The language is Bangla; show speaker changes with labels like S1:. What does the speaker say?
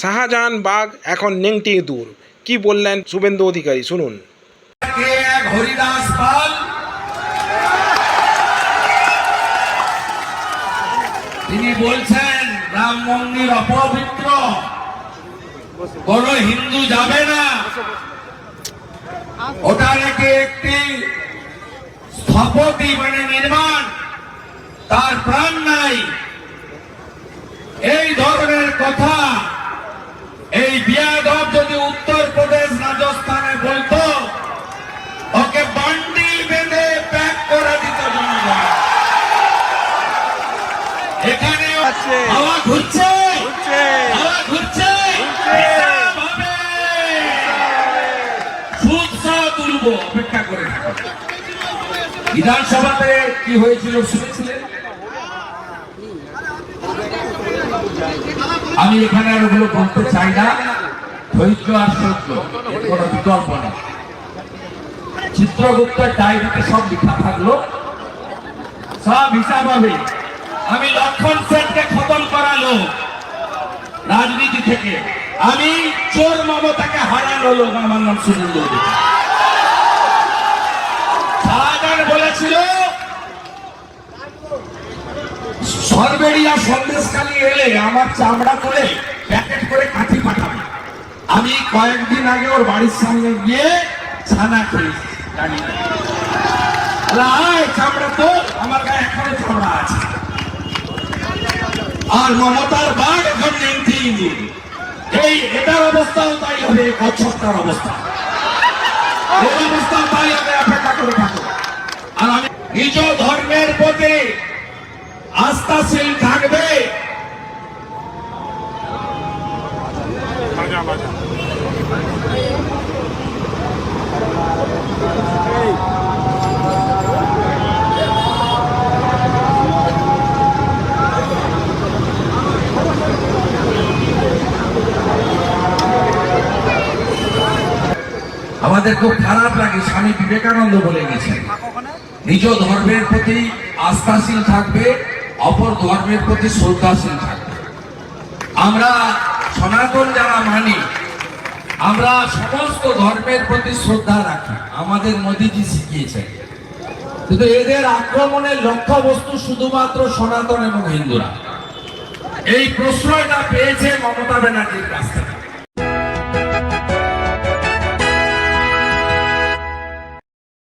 S1: শাহজাহান বাগ এখন নেংটি দূর। কি বললেন শুভেন্দু অধিকারী? শুনুন।
S2: তিনি বলছেন, রাম মন্দির অপবিত্র। কোন হিন্দু যাবে না। ওটা নাকি একটি স্থপতি মানে নির্মাণ। তার প্রাণ নাই। এই ধরনের কথা এখানে হাওয়া ঘুরছে। হাওয়া ঘুরছে। হিসাব হবে। সুদ সহ তুলব অপেক্ষা করে বিধানসভাতে কি হয়েছিল শুনেছিলেন আমি এখানে আর ওগুলো বলতে চাই না। ধৈর্য আর এর কোনো বিকল্প নেই। চিত্রগুপ্তের ডায়েরিতে সব লেখা থাকল। সব হিসাব হবে। আমি লক্ষণ সেনকে খতম করালো রাজনীতি থেকে। আমি চোর মমতাকে হারানো লোক, আমার নাম সুনীল বলেছিল, সরবেরিয়া সন্দেশখালি এলে আমার চামড়া করে প্যাকেট করে কাঠি পাঠাবে। আমি কয়েকদিন আগে ওর বাড়ির সামনে গিয়ে ছানা খেয়েছি চামড়া তো আমার গায়ে এখনও চামড়া আছে। আর মমতার বাঘ এখন নেই এই এটার অবস্থাও তাই হবে কচ্ছপটার অবস্থা। এই অবস্থা তাই হবে, অপেক্ষা করে থাকো। আর আমি নিজ ধর্মের প্রতি আস্থাশীল থাকবে। আমাদের খুব খারাপ লাগে, স্বামী বিবেকানন্দ বলে গেছেন নিজ ধর্মের প্রতি আস্থাশীল থাকবে, অপর ধর্মের প্রতি শ্রদ্ধাশীল থাকবে। আমরা সনাতন যারা মানি, আমরা সমস্ত ধর্মের প্রতি শ্রদ্ধা রাখি। আমাদের মোদিজি শিখিয়েছেন। কিন্তু এদের আক্রমণের লক্ষ্য বস্তু শুধুমাত্র সনাতন এবং হিন্দুরা। এই প্রশ্রয়টা পেয়েছে মমতা ব্যানার্জির কাছ থেকে।